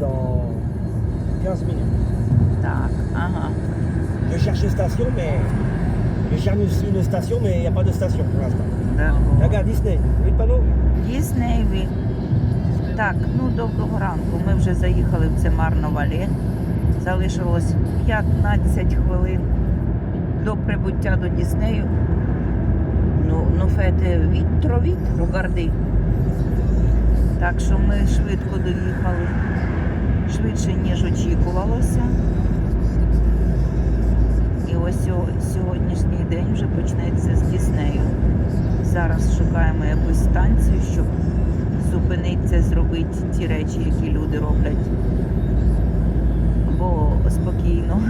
dans 15 minutes. Так, ага. Je cherche une station, mais je cherche une station, mais il n'y a pas de station pour l'instant. D'accord. Regarde Disney, le panneau Діснейві. Так, ну доброго ранку. Ми вже заїхали в це Марно-Вале. Залишилось 15 хвилин до прибуття до Діснею. Ну, ну фете вітро, вітро, гарди. Так що ми швидко доїхали. Очікувалося. І ось сьогоднішній день вже почнеться з Діснею. Зараз шукаємо якусь станцію, щоб зупинитися, зробити ті речі, які люди роблять. Бо спокійно.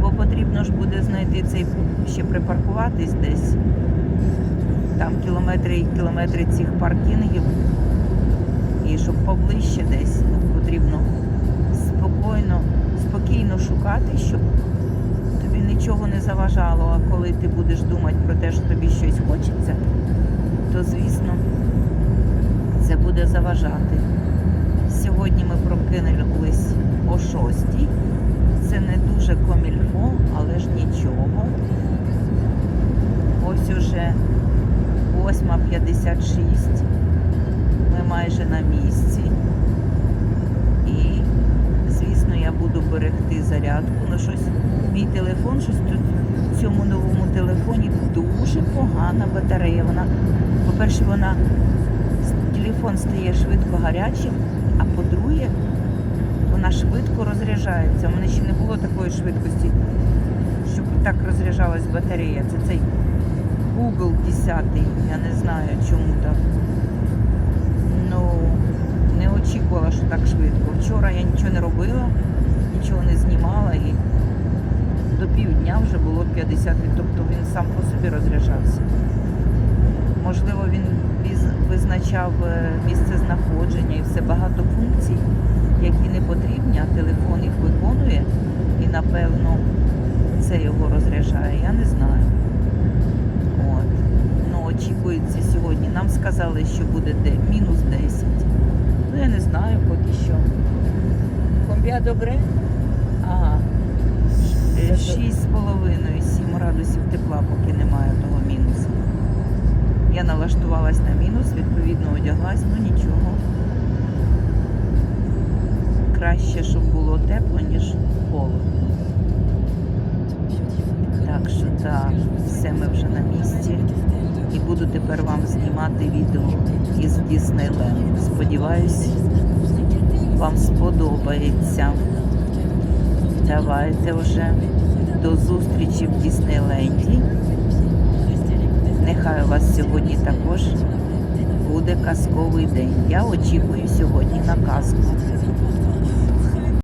Бо потрібно ж буде знайти цей ще припаркуватись десь. Там кілометри і кілометри цих паркінгів. І щоб поближче десь потрібно шукати, щоб тобі нічого не заважало. А коли ти будеш думати про те, що тобі щось хочеться, то звісно це буде заважати. Сьогодні ми прокинулись о 6. Це не дуже комільфо, але ж нічого. Ось уже 8.56. Ми майже на місці. І, звісно, я буду берегти зарядку. Ну, щось, мій телефон, щось тут в цьому новому телефоні дуже погана батарея. Вона, по-перше, вона телефон стає швидко гарячим, а по-друге, вона швидко розряджається. У мене ще не було такої швидкості, щоб так розряджалась батарея. Це цей Google 10, я не знаю чому так. Ну, не очікувала, що так швидко. Вчора я нічого не робила, нічого не знімала і до півдня вже було 50, тобто він сам по собі розряджався. Можливо, він визначав е, місце знаходження і все багато функцій, які не потрібні, а телефон їх виконує і напевно це його розряджає. Я не знаю. От. Ну, очікується сьогодні. Нам сказали, що буде де мінус 10. Ну, я не знаю поки що. Комбія добре? Ага. Е, 6,5-7 градусів тепла, поки немає того мінусу. Я налаштувалась на мінус, відповідно одяглась, ну нічого. Краще, щоб було тепло, ніж холодно. Так що так, все ми вже на місці. І буду тепер вам знімати відео із Діснейленд. Сподіваюсь, вам сподобається. Давайте вже до зустрічі в Діснейленді. Нехай у вас сьогодні також буде казковий день. Я очікую сьогодні на казку.